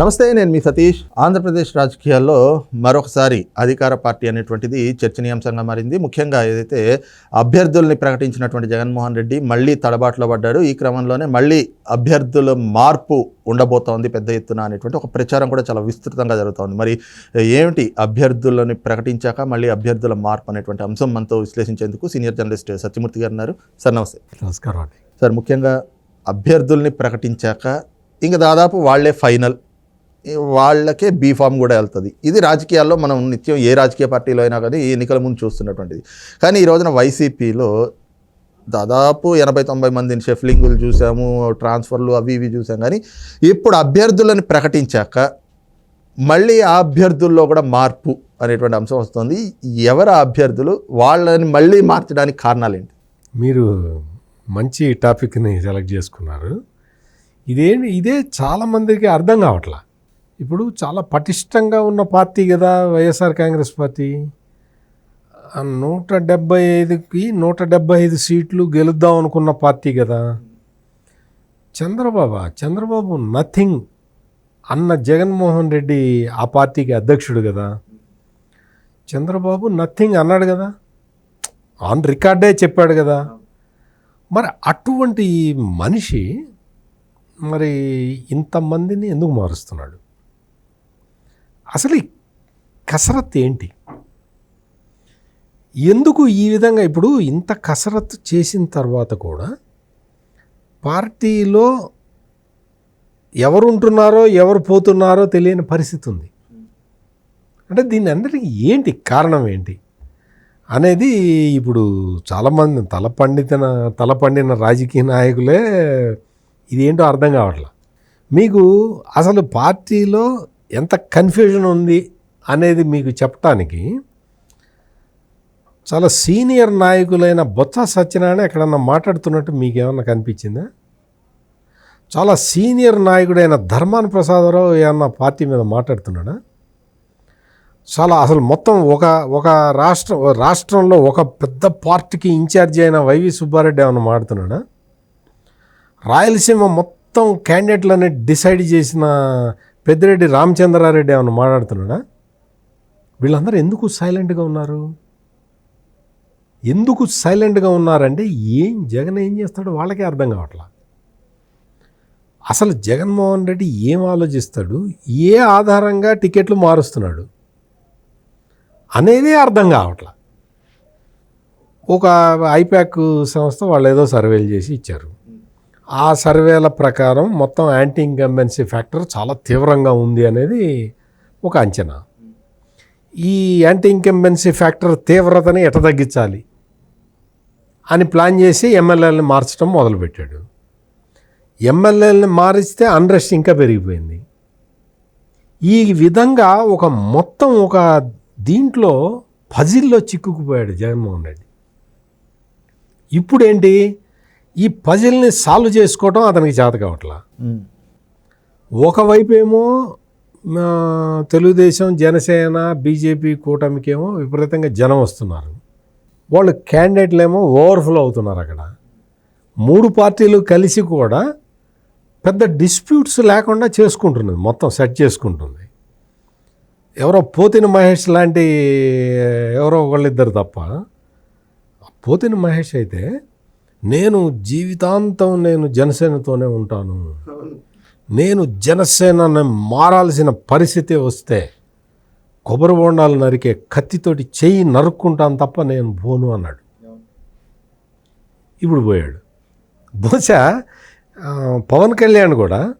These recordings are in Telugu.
నమస్తే నేను మీ సతీష్. ఆంధ్రప్రదేశ్ రాజకీయాల్లో మరొకసారి అధికార పార్టీ అనేటువంటిది చర్చనీయాంశంగా మారింది. ముఖ్యంగా ఏదైతే అభ్యర్థుల్ని ప్రకటించినటువంటి జగన్మోహన్ రెడ్డి మళ్ళీ తడబాటులో పడ్డాడు. ఈ క్రమంలోనే మళ్ళీ అభ్యర్థుల మార్పు ఉండబోతోంది పెద్ద ఎత్తున అనేటువంటి ఒక ప్రచారం కూడా చాలా విస్తృతంగా జరుగుతోంది. మరి ఏమిటి అభ్యర్థులను ప్రకటించాక మళ్ళీ అభ్యర్థుల మార్పు అనేటువంటి అంశం మనతో విశ్లేషించేందుకు సీనియర్ జర్నలిస్ట్ సత్యమూర్తి గారు ఉన్నారు. సార్ నమస్తే. నమస్కారం అండి. సార్ ముఖ్యంగా అభ్యర్థుల్ని ప్రకటించాక ఇంకా దాదాపు వాళ్ళే ఫైనల్. వాళ్ళకే బీఫామ్ కూడా వెళ్తుంది. ఇది రాజకీయాల్లో మనం నిత్యం ఏ రాజకీయ పార్టీలో అయినా కానీ ఎన్నికల ముందు చూస్తున్నటువంటిది. కానీ ఈ రోజున వైసీపీలో దాదాపు ఎనభై తొంభై మందిని షెఫ్లింగులు చూసాము ట్రాన్స్ఫర్లు అవి ఇవి చూసాం. కానీ ఇప్పుడు అభ్యర్థులను ప్రకటించాక మళ్ళీ ఆ అభ్యర్థుల్లో కూడా మార్పు అనేటువంటి అంశం వస్తుంది. ఎవరు అభ్యర్థులు? వాళ్ళని మళ్ళీ మార్చడానికి కారణాలు ఏంటి? మీరు మంచి టాపిక్ని సెలెక్ట్ చేసుకున్నారు. ఇదేంటి? ఇదే చాలామందికి అర్థం కావట్లా. ఇప్పుడు చాలా పటిష్టంగా ఉన్న పార్టీ కదా వైఎస్ఆర్ కాంగ్రెస్ పార్టీ. నూట డెబ్బై ఐదుకి నూట డెబ్బై ఐదు సీట్లు గెలుద్దాం అనుకున్న పార్టీ కదా. చంద్రబాబు చంద్రబాబు నథింగ్ అన్న జగన్మోహన్ రెడ్డి ఆ పార్టీకి అధ్యక్షుడు కదా. చంద్రబాబు నథింగ్ అన్నాడు కదా. ఆన్ రికార్డే చెప్పాడు కదా. మరి అటువంటి మనిషి మరి ఇంతమందిని ఎందుకు మారుస్తున్నాడు? అసలు ఈ కసరత్తు ఏంటి? ఎందుకు ఈ విధంగా ఇప్పుడు ఇంత కసరత్తు చేసిన తర్వాత కూడా పార్టీలో ఎవరు ఉంటున్నారో ఎవరు పోతున్నారో తెలియని పరిస్థితి ఉంది. అంటే దీని అందరికీ ఏంటి కారణం ఏంటి? అనేది ఇప్పుడు చాలామంది తల పండితన తల పండిన రాజకీయ నాయకులే ఇదేంటో అర్థం కావట్లా. మీకు అసలు పార్టీలో ఎంత కన్ఫ్యూజన్ ఉంది అనేది మీకు చెప్పటానికి చాలా సీనియర్ నాయకులైన బొత్స సత్యనారాయణ ఎక్కడన్నా మాట్లాడుతున్నట్టు మీకు ఏమన్నా కనిపించిందా? చాలా సీనియర్ నాయకుడైన ధర్మాన ప్రసాదరావు ఏమన్నా పార్టీ మీద మాట్లాడుతున్నాడా? చాలా అసలు మొత్తం ఒక ఒక రాష్ట్ర రాష్ట్రంలో ఒక పెద్ద పార్టీకి ఇన్ఛార్జ్ అయిన వైవి సుబ్బారెడ్డి ఏమన్నా మాడుతున్నాడా రాయలసీమ మొత్తం క్యాండిడేట్లని డిసైడ్ చేసిన పెద్దిరెడ్డి రామచంద్రారెడ్డి ఏమన్నా మాట్లాడుతున్నాడా? వీళ్ళందరూ ఎందుకు సైలెంట్గా ఉన్నారు? ఎందుకు సైలెంట్గా ఉన్నారంటే ఏం జగన్ ఏం చేస్తాడో వాళ్ళకే అర్థం కావట్లా. అసలు జగన్మోహన్ రెడ్డి ఏం ఆలోచిస్తాడు? ఏ ఆధారంగా టికెట్లు మారుస్తున్నాడు? అనేదే అర్థం కావట్లా. ఒక ఐప్యాక్ సంస్థ వాళ్ళు ఏదో సర్వేలు చేసి ఇచ్చారు. ఆ సర్వేల ప్రకారం మొత్తం యాంటీ ఇన్కంబెన్సీ ఫ్యాక్టర్ చాలా తీవ్రంగా ఉంది అనేది ఒక అంచనా. ఈ యాంటీ ఇన్కంబెన్సీ ఫ్యాక్టర్ తీవ్రతని ఎట తగ్గించాలి అని ప్లాన్ చేసి ఎమ్మెల్యేలని మార్చడం మొదలుపెట్టాడు. ఎమ్మెల్యేలను మారిస్తే అన్రెస్ట్ ఇంకా పెరిగిపోయింది. ఈ విధంగా ఒక మొత్తం ఒక దీంట్లో పజిల్లో చిక్కుకుపోయాడు జగన్మోహన్ రెడ్డి. ఇప్పుడేంటి? ఈ పజిల్ని సాల్వ్ చేసుకోవటం అతనికి చేత కావట్లా ఒకవైపు ఏమో తెలుగుదేశం జనసేన బీజేపీ కూటమికేమో విపరీతంగా జనం వస్తున్నారు. వాళ్ళు క్యాండిడేట్లు ఏమో ఓవర్ఫ్లో అవుతున్నారు అక్కడ. మూడు పార్టీలు కలిసి కూడా పెద్ద డిస్ప్యూట్స్ లేకుండా చేసుకుంటున్నది మొత్తం సెట్ చేసుకుంటుంది. ఎవరో పోతిన మహేష్ లాంటి ఎవరో ఒకళ్ళిద్దరు తప్ప. పోతిన మహేష్ అయితే నేను జీవితాంతం నేను జనసేనతోనే ఉంటాను. నేను జనసేనని మారాల్సిన పరిస్థితి వస్తే కొబ్బరి బొండాలు నరికే కత్తితోటి చెయ్యి నరుక్కుంటాను తప్ప నేను పోను అన్నాడు. ఇప్పుడు పోయాడు. బహుశా పవన్ కళ్యాణ్ కూడా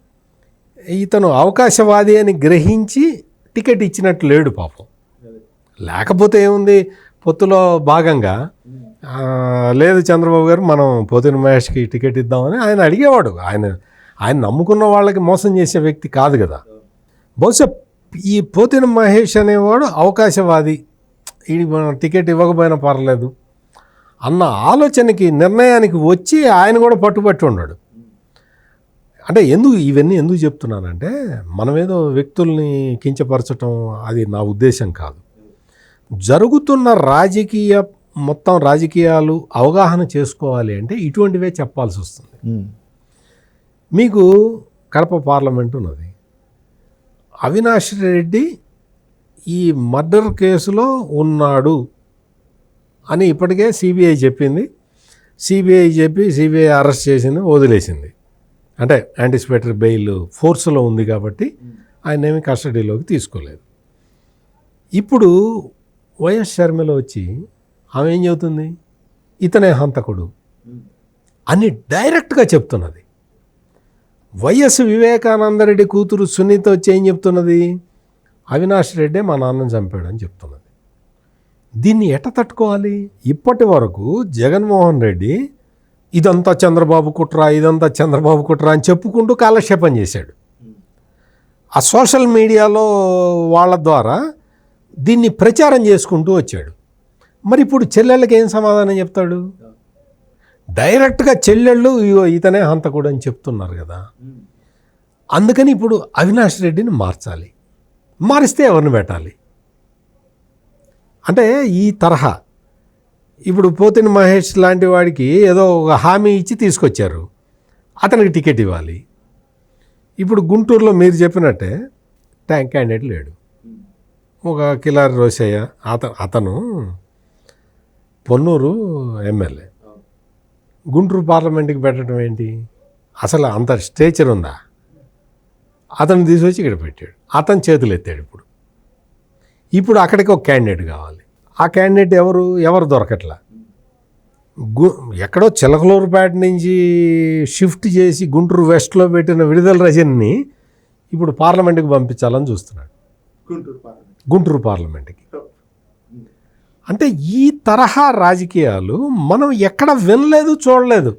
ఇతను అవకాశవాది అని గ్రహించి టికెట్ ఇచ్చినట్టు లేడు పాపం. లేకపోతే ఏముంది? పొత్తులో భాగంగా లేదు చంద్రబాబు గారు మనం పోతిన మహేష్కి టికెట్ ఇద్దామని ఆయన అడిగేవాడు. ఆయన ఆయన నమ్ముకున్న వాళ్ళకి మోసం చేసే వ్యక్తి కాదు కదా. బహుశా ఈ పోతిన మహేష్ అనేవాడు అవకాశవాది. ఈ టికెట్ ఇవ్వకపోయినా పర్లేదు. అన్న ఆలోచనకి నిర్ణయానికి వచ్చి ఆయన కూడా పట్టుబట్టి ఉన్నాడు. అంటే ఎందుకు ఇవన్నీ ఎందుకు చెప్తున్నానంటే మనమేదో వ్యక్తుల్ని కించపరచటం అది నా ఉద్దేశం కాదు. జరుగుతున్న రాజకీయ మొత్తం రాజకీయాలు అవగాహన చేసుకోవాలి అంటే ఇటువంటివే చెప్పాల్సి వస్తుంది. మీకు కడప పార్లమెంట్ ఉన్నది. అవినాష్ రెడ్డి ఈ మర్డర్ కేసులో ఉన్నాడు అని ఇప్పటికే సిబిఐ చెప్పింది. సిబిఐ చెప్పి సిబిఐ అరెస్ట్ చేసింది వదిలేసింది. అంటే యాంటిసిపేటరీ బెయిల్ ఫోర్స్లో ఉంది కాబట్టి ఆయన ఏమి కస్టడీలోకి తీసుకోలేదు. ఇప్పుడు వైఎస్ షర్మిల వచ్చి ఆమె ఏం చెబుతుంది? ఇతనే హంతకుడు. అని డైరెక్ట్గా చెప్తున్నది. వైఎస్ వివేకానందరెడ్డి కూతురు సునీత వచ్చి ఏం చెప్తున్నది? అవినాష్ రెడ్డే మా నాన్నని చంపాడు అని చెప్తున్నది. దీన్ని ఎట తట్టుకోవాలి? ఇప్పటి వరకు జగన్మోహన్ రెడ్డి ఇదంతా చంద్రబాబు కుట్ర ఇదంతా చంద్రబాబు కుట్ర అని చెప్పుకుంటూ కాలక్షేపం చేశాడు. ఆ సోషల్ మీడియాలో వాళ్ళ ద్వారా దీన్ని ప్రచారం చేసుకుంటూ వచ్చాడు. మరి ఇప్పుడు చెల్లెళ్ళకి ఏం సమాధానం చెప్తాడు? డైరెక్ట్గా చెల్లెళ్ళు ఇగో ఇతనే హంతకుడు అని చెప్తున్నారు కదా. అందుకని ఇప్పుడు అవినాష్ రెడ్డిని మార్చాలి. మారిస్తే ఎవరిని పెట్టాలి? అంటే ఈ తరహా ఇప్పుడు పోతిని మహేష్ లాంటి వాడికి ఏదో ఒక హామీ ఇచ్చి తీసుకొచ్చారు. అతనికి టికెట్ ఇవ్వాలి. ఇప్పుడు గుంటూరులో మీరు చెప్పినట్టే ట్యాంక్ క్యాండిడేట్ లేడు. ఒక కిలారి రోసయ్య అత అతను పొన్నూరు ఎమ్మెల్యే. గుంటూరు పార్లమెంట్కి పెట్టడం ఏంటి? అసలు అంత స్టేచర్ ఉందా? అతను తీసుకొచ్చి ఇక్కడ పెట్టాడు. అతను చేతులు ఎత్తాడు ఇప్పుడు. ఇప్పుడు అక్కడికి ఒక క్యాండిడేట్ కావాలి. ఆ క్యాండిడేట్ ఎవరు? ఎవరు దొరకట్లా? గు ఎక్కడో చిలకలూరుపేట నుంచి షిఫ్ట్ చేసి గుంటూరు వెస్ట్లో పెట్టిన విడుదల రజన్ని ఇప్పుడు పార్లమెంట్కి పంపించాలని చూస్తున్నాడు. గుంటూరు పార్లమెంట్కి. అంటే ఈ తరహా రాజకీయాలు మనం ఎక్కడ వినలేదు చూడలేదు.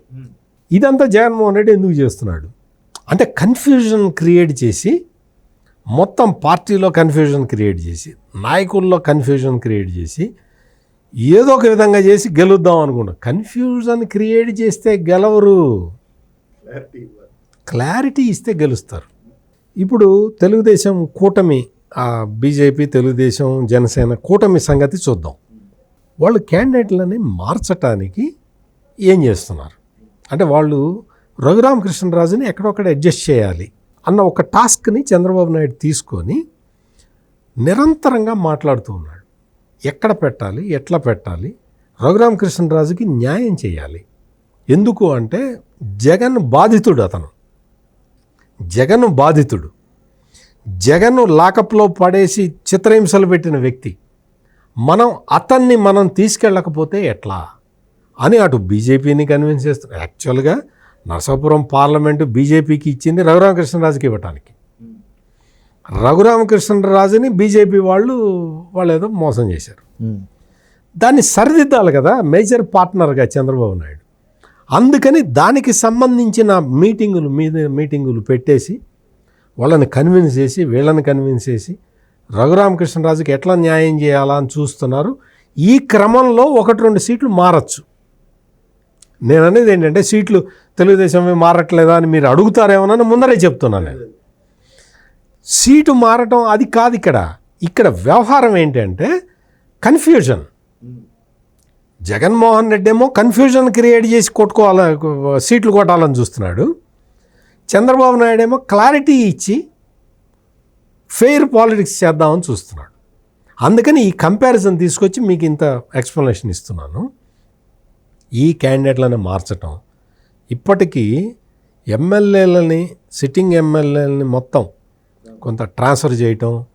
ఇదంతా జగన్మోహన్ రెడ్డి ఎందుకు చేస్తున్నాడు? అంటే కన్ఫ్యూజన్ క్రియేట్ చేసి మొత్తం పార్టీలో కన్ఫ్యూజన్ క్రియేట్ చేసి నాయకుల్లో కన్ఫ్యూజన్ క్రియేట్ చేసి ఏదో ఒక విధంగా చేసి గెలుద్దాం అనుకుంటాం కన్ఫ్యూజన్ క్రియేట్ చేస్తే గెలవరు. క్లారిటీ ఇస్తే గెలుస్తారు. ఇప్పుడు తెలుగుదేశం కూటమి బీజేపీ తెలుగుదేశం జనసేన కూటమి సంగతి చూద్దాం. వాళ్ళు క్యాండిడేట్లని మార్చటానికి ఏం చేస్తున్నారు? అంటే వాళ్ళు రఘురామకృష్ణరాజుని ఎక్కడొక్కడ అడ్జస్ట్ చేయాలి అన్న ఒక టాస్క్ని చంద్రబాబు నాయుడు తీసుకొని నిరంతరంగా మాట్లాడుతూ ఉన్నాడు. ఎక్కడ పెట్టాలి? ఎట్లా పెట్టాలి? రఘురామకృష్ణరాజుకి న్యాయం చేయాలి. ఎందుకు అంటే జగన్ బాధితుడు అతను. జగన్ బాధితుడు. జగన్ లాకప్లో పడేసి చిత్రహింసలు పెట్టిన వ్యక్తి. మనం అతన్ని మనం తీసుకెళ్ళకపోతే ఎట్లా? అని అటు బీజేపీని కన్విన్స్ చేస్తున్నారు. యాక్చువల్గా నరసాపురం పార్లమెంటు బీజేపీకి ఇచ్చింది రఘురామకృష్ణరాజుకి ఇవ్వటానికి. రఘురామకృష్ణరాజుని బీజేపీ వాళ్ళు వాళ్ళు ఏదో మోసం చేశారు. దాన్ని సరిదిద్దాలి కదా మేజర్ పార్ట్నర్గా చంద్రబాబు నాయుడు. అందుకని దానికి సంబంధించిన మీటింగులు మీద మీటింగులు పెట్టేసి వాళ్ళని కన్విన్స్ చేసి వీళ్ళని కన్విన్స్ చేసి రఘురామకృష్ణరాజుకి ఎట్లా న్యాయం చేయాలా అని చూస్తున్నారు. ఈ క్రమంలో ఒకటి రెండు సీట్లు మారచ్చు. నేను అనేది ఏంటంటే సీట్లు తెలుగుదేశం మారట్లేదా అని మీరు అడుగుతారేమోనని ముందరే చెప్తున్నాను నేను. సీటు మారటం అది కాదు ఇక్కడ. ఇక్కడ వ్యవహారం ఏంటంటే కన్ఫ్యూజన్. జగన్మోహన్ రెడ్డి ఏమో కన్ఫ్యూజన్ క్రియేట్ చేసి కొట్టుకోవాల సీట్లు కొట్టాలని చూస్తున్నాడు. చంద్రబాబు నాయుడు ఏమో క్లారిటీ ఇచ్చి ఫెయిర్ పాలిటిక్స్ చేద్దామని చూస్తున్నాడు. అందుకని ఈ కంపారిజన్ తీసుకొచ్చి మీకు ఇంత ఎక్స్ప్లెనేషన్ ఇస్తున్నాను. ఈ క్యాండిడేట్లను మార్చటం. ఇప్పటికీ ఎమ్మెల్యేలని సిట్టింగ్ ఎమ్మెల్యేలని మొత్తం కొంత ట్రాన్స్ఫర్ చేయటం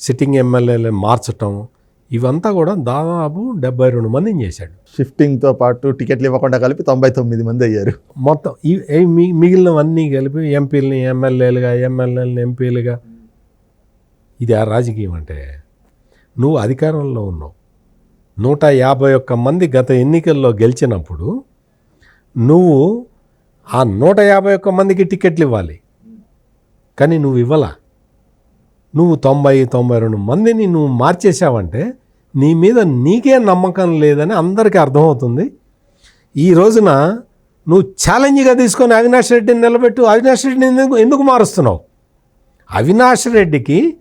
సిట్టింగ్ ఎమ్మెల్యేలని మార్చటం ఇవంతా కూడా దాదాపు డెబ్బై రెండు మందిని చేశాడు. షిఫ్టింగ్తో పాటు టికెట్లు ఇవ్వకుండా కలిపి తొంభై తొమ్మిది మంది అయ్యారు. మొత్తం మిగిలినవన్నీ కలిపి ఎంపీలని ఎమ్మెల్యేలుగా ఎమ్మెల్యేలని ఎంపీలుగా ఇది ఆ రాజకీయం అంటే నువ్వు అధికారంలో ఉన్నావు. నూట యాభై ఒక్క మంది గత ఎన్నికల్లో గెలిచినప్పుడు నువ్వు ఆ నూట యాభై ఒక్క మందికి టికెట్లు ఇవ్వాలి. కానీ నువ్వు ఇవ్వాల. నువ్వు తొంభై తొంభై రెండు మందిని నువ్వు మార్చేసావంటే నీ మీద నీకే నమ్మకం లేదని అందరికీ అర్థమవుతుంది. ఈ రోజున నువ్వు ఛాలెంజ్గా తీసుకొని అవినాష్ రెడ్డిని నిలబెట్టు అవినాష్ రెడ్డిని ఎందుకు ఎందుకు మారుస్తున్నావు? అవినాష్ రెడ్డికి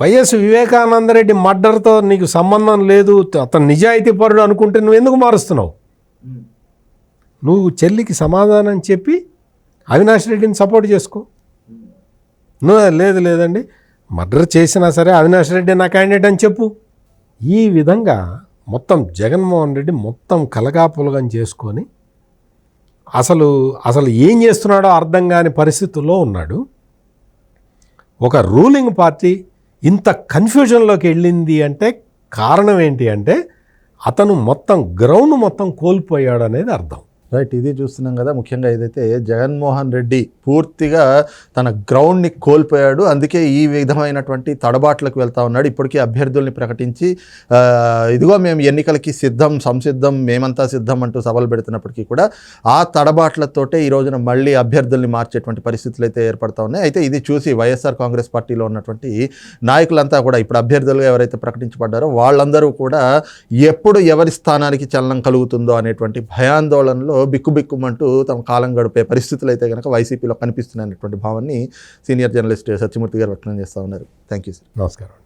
వైఎస్ వివేకానందరెడ్డి మర్డర్తో నీకు సంబంధం లేదు అతను నిజాయితీ పరుడు అనుకుంటే నువ్వు ఎందుకు మారుస్తున్నావు? నువ్వు చెల్లికి సమాధానం చెప్పి అవినాష్ రెడ్డిని సపోర్ట్ చేసుకో. నువ్వు లేదు లేదండి. మర్డర్ చేసినా సరే అవినాష్ రెడ్డి నా క్యాండిడేట్ అని చెప్పు. ఈ విధంగా మొత్తం జగన్మోహన్ రెడ్డి మొత్తం కలగాపులగం చేసుకొని అసలు అసలు ఏం చేస్తున్నాడో అర్థం కాని పరిస్థితుల్లో ఉన్నాడు. ఒక రూలింగ్ పార్టీ ఇంత కన్ఫ్యూజన్లోకి వెళ్ళింది అంటే కారణం ఏంటి అంటే అతను మొత్తం గ్రౌండ్ మొత్తం కోల్పోయాడు అనేది అర్థం. రైట్ ఇది చూస్తున్నాం కదా ముఖ్యంగా ఏదైతే జగన్మోహన్ రెడ్డి పూర్తిగా తన గ్రౌండ్ని కోల్పోయాడు అందుకే ఈ విధమైనటువంటి తడబాట్లకు వెళ్తా ఉన్నాడు. ఇప్పటికీ అభ్యర్థుల్ని ప్రకటించి ఇదిగో మేము ఎన్నికలకి సిద్ధం సంసిద్ధం మేమంతా సిద్ధం అంటూ సభలు పెడుతున్నప్పటికీ కూడా ఆ తడబాట్లతోటే ఈ రోజున మళ్ళీ అభ్యర్థుల్ని మార్చేటువంటి పరిస్థితులు అయితే ఏర్పడతా ఉన్నాయి. అయితే ఇది చూసి వైఎస్ఆర్ కాంగ్రెస్ పార్టీలో ఉన్నటువంటి నాయకులంతా కూడా ఇప్పుడు అభ్యర్థులుగా ఎవరైతే ప్రకటించబడ్డారో వాళ్ళందరూ కూడా ఎప్పుడు ఎవరి స్థానానికి చలనం కలుగుతుందో అనేటువంటి భయాందోళనలో బిక్కుబిక్కుమంటూ తమ కాలం గడిపే పరిస్థితులు అయితే కనుక వైసీపీలో కనిపిస్తున్నాయనేటువంటి భావాన్ని సీనియర్ జర్నలిస్ట్ సత్యమూర్తి గారు వ్యక్తం చేస్తూ ఉన్నారు. Thank you sir. నమస్కారం